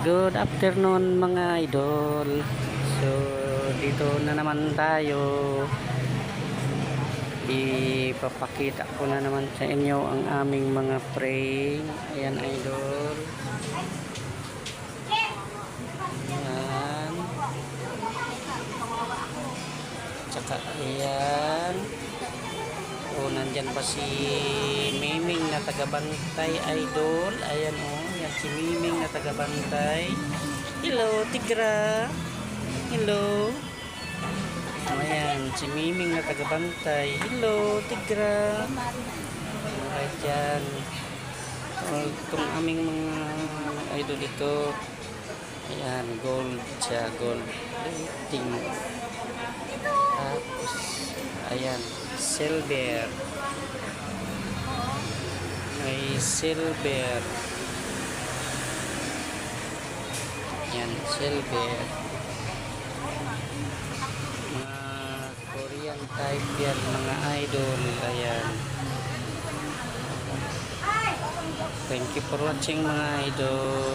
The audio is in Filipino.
Good afternoon mga idol. So, dito na naman tayo. Ipapakita ko na naman sa inyo ang aming mga frame. Ayan idol. Ayan. Tsaka ayan. Nandyan pa si Miming na tagabantay idol. Ayan o, yan si Miming na tagabantay. Hello, Tigra. Hello. Ayan, si Miming na tagabantay. Hello, Tigra. Alright yan. O, itong aming mga idol ito. Ayan, gold siya, gold plating. Silver. May silver. Ayan, silver. Mga Korean type yan, mga idol. Ayan. Thank you for watching mga idol.